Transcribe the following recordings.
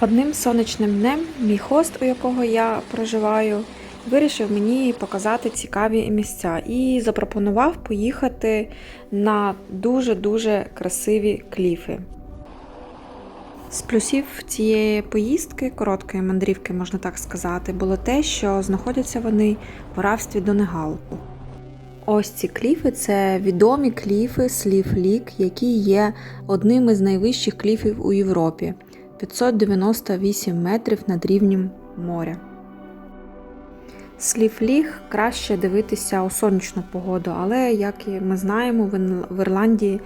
Одним сонячним днем мій хост, у якого я проживаю, вирішив мені показати цікаві місця і запропонував поїхати на дуже-дуже красиві кліфи. З плюсів цієї поїздки, короткої мандрівки, можна так сказати, було те, що знаходяться вони в графстві Донегал. Ось ці кліфи це відомі кліфи Слів Лік, які є одним із найвищих кліфів у Європі 598 метрів над рівнем моря. Слів Ліг краще дивитися у сонячну погоду, але, як ми знаємо, в Ірландії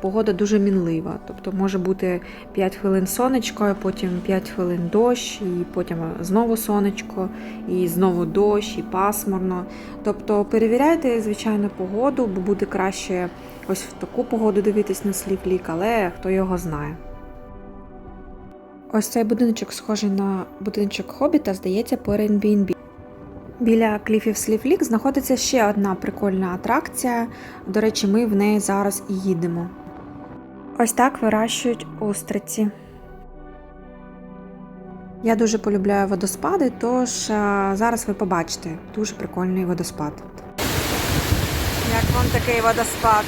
погода дуже мінлива. Тобто може бути 5 хвилин сонечко, а потім 5 хвилин дощ, і потім знову сонечко, і знову дощ, і пасмурно. Тобто перевіряйте, звичайно, погоду, бо буде краще ось в таку погоду дивитись на слів лік, але хто його знає. Ось цей будиночок схожий на будиночок Хобіта, здається, по Airbnb. Біля кліфів Слівлік знаходиться ще одна прикольна атракція. До речі, ми в неї зараз і їдемо. Ось так вирощують устриці. Я дуже полюбляю водоспади, тож е, зараз ви побачите дуже прикольний водоспад. Як вам такий водоспад?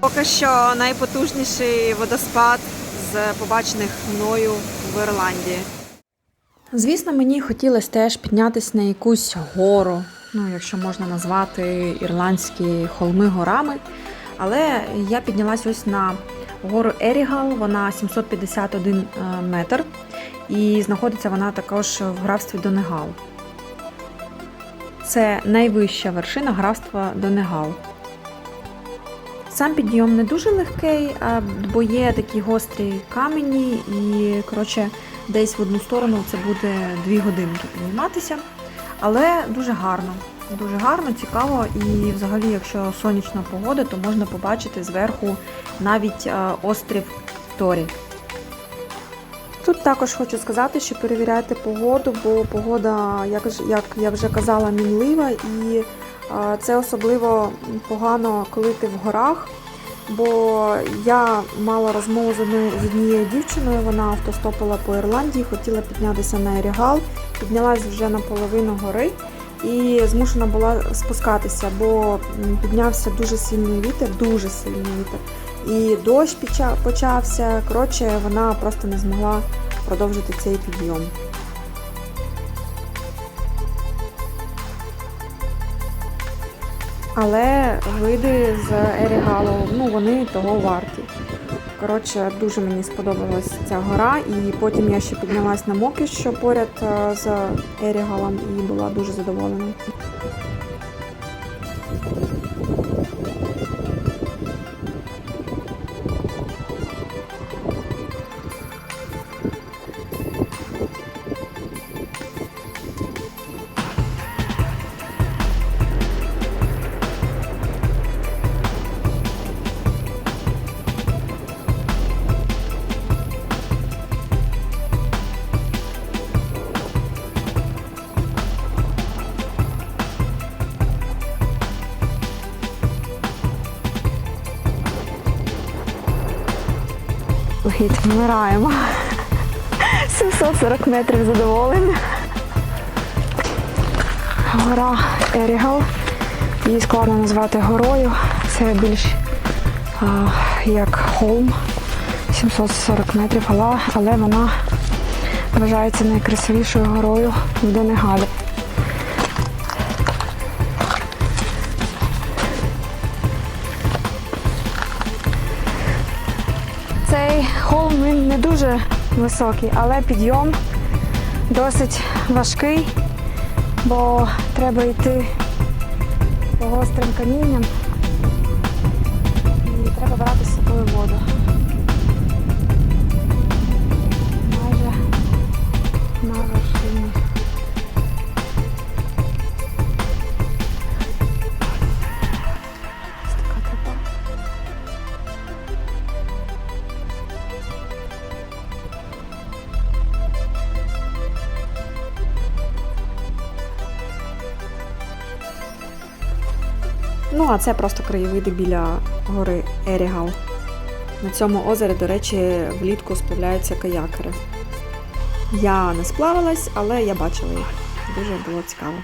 Поки що найпотужніший водоспад з побачених мною в Ірландії. Звісно, мені хотілося теж піднятися на якусь гору, ну якщо можна назвати ірландські холми горами. Але я піднялась ось на гору Ерігал, вона 751 е, метр, і знаходиться вона також в графстві Донегал. Це найвища вершина графства Донегал. Сам підйом не дуже легкий, бо є такі гострі камені, і коротше, десь в одну сторону це буде дві годинки підніматися. Але дуже гарно. Дуже гарно, цікаво, і взагалі, якщо сонячна погода, то можна побачити зверху навіть острів Торі. Тут також хочу сказати, що перевіряйте погоду, бо погода, як, я вже казала, мінлива, і це особливо погано, коли ти в горах. Бо я мала розмову з однією дівчиною, вона автостопила по Ірландії, хотіла піднятися на Ерігал, піднялась вже на половину гори і змушена була спускатися, бо піднявся дуже сильний вітер, дуже сильний вітер. І дощ почався. Коротше, вона просто не змогла продовжити цей підйом. Але види з Ерігалу, ну вони того варті. Коротше, дуже мені сподобалась ця гора, і потім я ще піднялась на Моки, що поряд е, з Ерігалом, і була дуже задоволена. Логіть, вмираємо. 740 метрів задоволення. Гора Ерігал. Її складно назвати горою. Це більш а, як холм. 740 метрів, але, але вона вважається найкрасивішою горою в Донегалі. Не дуже високий, але підйом досить важкий, бо треба йти по гострим камінням і треба брати з собою воду. Ну, а це просто краєвиди біля гори Ерігал. На цьому озері, до речі, влітку сплавляються каякери. Я не сплавилась, але я бачила їх. Дуже було цікаво.